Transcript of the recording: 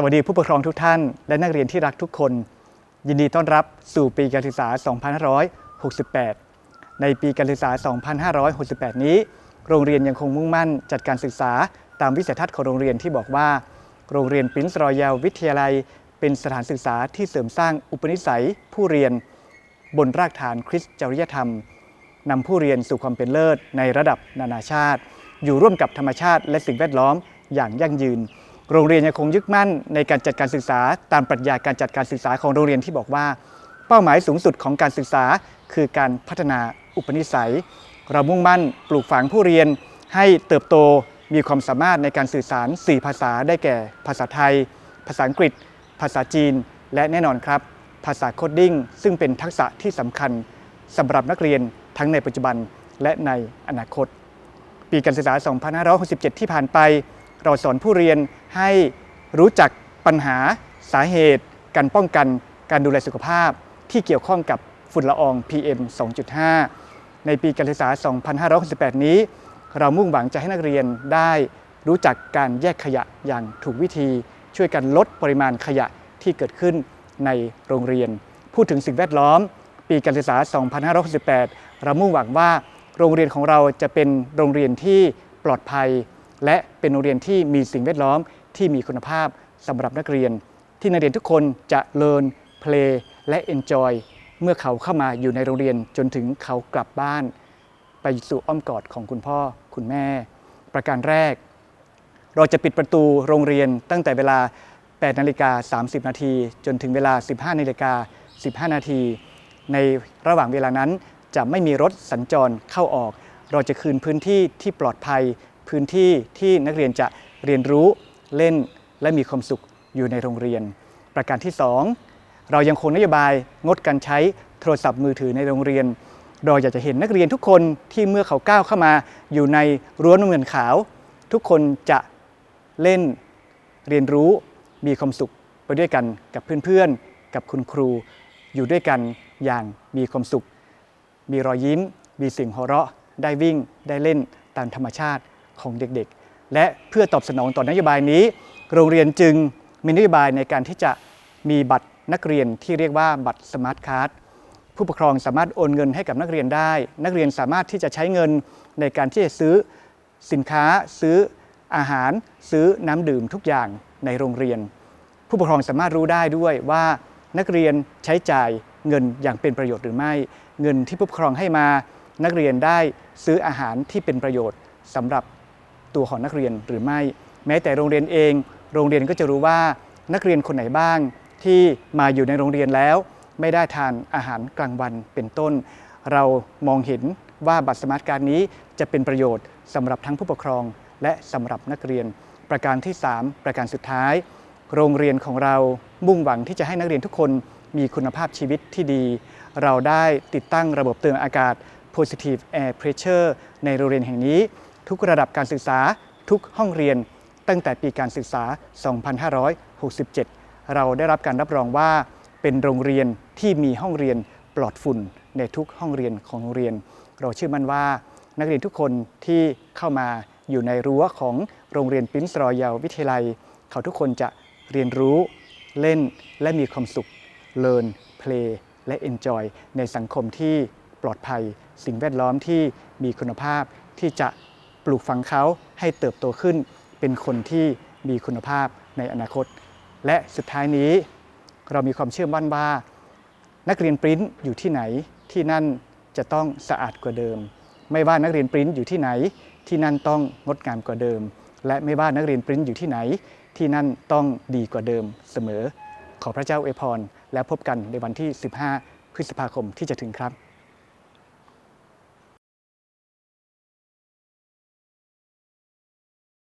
สวัสดีผู้ปกครองทุกท่าน และนักเรียนที่รักทุกคน ยินดีต้อนรับสู่ปีการศึกษา 2568 ในปีการศึกษา 2568 นี้ โรงเรียนยังคงมุ่งมั่นจัดการศึกษาตามวิสัยทัศน์ของโรงเรียนที่บอกว่า โรงเรียนปรินซ์รอยัลวิทยาลัย เป็นสถานศึกษาที่เสริมสร้างอุปนิสัย ผู้เรียน บนรากฐานคริสตจริยธรรมนำผู้เรียนสู่ความเป็นเลิศในระดับนานาชาติ อยู่ร่วมกับธรรมชาติและสิ่งแวดล้อมอย่างยั่งยืน โรงเรียนยังคงยึดมั่นในการจัดการศึกษาตามปรัชญาการจัดการศึกษาของโรงเรียนที่บอกว่า เป้าหมายสูงสุดของการศึกษา คือการพัฒนาอุปนิสัย เรามุ่งมั่นปลูกฝังผู้เรียน ให้เติบโตมีความสามารถในการสื่อสาร 4 ภาษาได้แก่ ภาษาไทย ภาษาอังกฤษ ภาษาจีน และแน่นอนครับ ภาษาโคดดิ้งซึ่งเป็นทักษะที่สำคัญสำหรับนักเรียนทั้งในปัจจุบันและในอนาคต ปีการศึกษา 2567 ที่ผ่านไป เราสอนผู้เรียนให้รู้จักปัญหาสาเหตุ การป้องกันการดูแลสุขภาพ ที่เกี่ยวข้องกับฝุ่นละออง PM 2.5 ในปีการศึกษา 2568 นี้ เรามุ่งหวังจะให้นักเรียนได้รู้จักการแยกขยะอย่างถูกวิธี ช่วยกันลดปริมาณขยะที่เกิดขึ้นในโรงเรียน พูดถึงสิ่งแวดล้อม ปีการศึกษา 2568 เรามุ่งหวังว่าโรงเรียนของเราจะเป็นโรงเรียนที่ปลอดภัย และเป็นโรงเรียนที่มีสิ่งแวดล้อมที่มีคุณภาพสำหรับนักเรียน ที่นักเรียนทุกคนจะ learn play และ enjoy เมื่อเขาเข้ามาอยู่ในโรงเรียนจนถึงเขากลับบ้าน ไปสู่อ้อมกอดของคุณพ่อคุณแม่ ประการแรก เราจะปิดประตูโรงเรียนตั้งแต่เวลา 8 นาฬิกา 30 นาที จนถึงเวลา 15 นาฬิกา 15 นาที ในระหว่างเวลานั้นจะไม่มีรถสัญจรเข้าออก เราจะคืนพื้นที่ที่ปลอดภัย พื้นที่ที่นักเรียนจะเรียนรู้เล่นและมีความสุขอยู่ในโรงเรียน ประการที่ 2 เรายังคงนโยบายงดการใช้โทรศัพท์มือถือในโรงเรียน เราอยากจะเห็นนักเรียนทุกคนที่เมื่อเขาก้าวเข้ามาอยู่ในรั้วน้ำเงินขาว ทุกคนจะเล่นเรียนรู้มีความสุขไปด้วยกันกับเพื่อนๆ กับคุณครู อยู่ด้วยกันอย่างมีความสุข มีรอยยิ้ม มีเสียงหัวเราะ ได้วิ่งได้เล่นตามธรรมชาติ ของเด็กๆ และเพื่อตอบสนองต่อนโยบายนี้ โรงเรียนจึงมีนโยบายในการที่จะมีบัตรนักเรียนที่เรียกว่าบัตรสมาร์ทการ์ดผู้ปกครองสามารถโอนเงินให้กับนักเรียนได้ นักเรียนสามารถที่จะใช้เงินในการที่จะซื้อสินค้า ซื้ออาหาร ซื้อน้ำดื่มทุกอย่างในโรงเรียน ผู้ปกครองสามารถรู้ได้ด้วยว่านักเรียนใช้จ่ายเงินอย่างเป็นประโยชน์หรือไม่ เงินที่ผู้ปกครองให้มา นักเรียนได้ซื้ออาหารที่เป็นประโยชน์สำหรับ ตัวของนักเรียนหรือไม่ แม้แต่โรงเรียนเอง โรงเรียนก็จะรู้ว่านักเรียนคนไหนบ้าง ที่มาอยู่ในโรงเรียนแล้ว ไม่ได้ทานอาหารกลางวันเป็นต้น เรามองเห็นว่าบัตรสมาร์ทการ์ดนี้จะเป็นประโยชน์สำหรับทั้งผู้ปกครอง และสำหรับนักเรียน ประการที่ 3 ประการสุดท้าย โรงเรียนของเรามุ่งหวังที่จะให้นักเรียนทุกคนมีคุณภาพชีวิตที่ดี เราได้ติดตั้งระบบเตือนอากาศ positive air pressure ในโรงเรียนแห่งนี้ ทุกระดับการศึกษาทุกห้องเรียน ตั้งแต่ปีการศึกษา 2567 เราได้รับการรับรองว่า เป็นโรงเรียนที่มีห้องเรียนปลอดฝุ่นในทุกห้องเรียนของโรงเรียน เราเชื่อมั่นว่า นักเรียนทุกคนที่เข้ามาอยู่ในรั้วของโรงเรียนปรินซ์รอยัลวิทยาลัย เขาทุกคนจะเรียนรู้เล่นและมีความสุข learn play และ enjoy ในสังคมที่ปลอดภัย สิ่งแวดล้อมที่มีคุณภาพที่จะ ลูกฝังเขาให้เติบโตขึ้น เป็นคนที่มีคุณภาพในอนาคต และสุดท้ายนี้เรามีความเชื่อมั่นว่า นักเรียนปริ้นอยู่ที่ไหนที่นั่นจะต้องสะอาดกว่าเดิม ไม่ว่านักเรียนปริ้นอยู่ที่ไหน ที่นั่นต้องงดงามกว่าเดิม และไม่ว่านักเรียนปริ้นอยู่ที่ไหน ที่นั่นต้องดีกว่าเดิมเสมอ ขอพระเจ้าอวยพรและพบกันในวันที่ 15 พฤษภาคมที่จะถึงครับ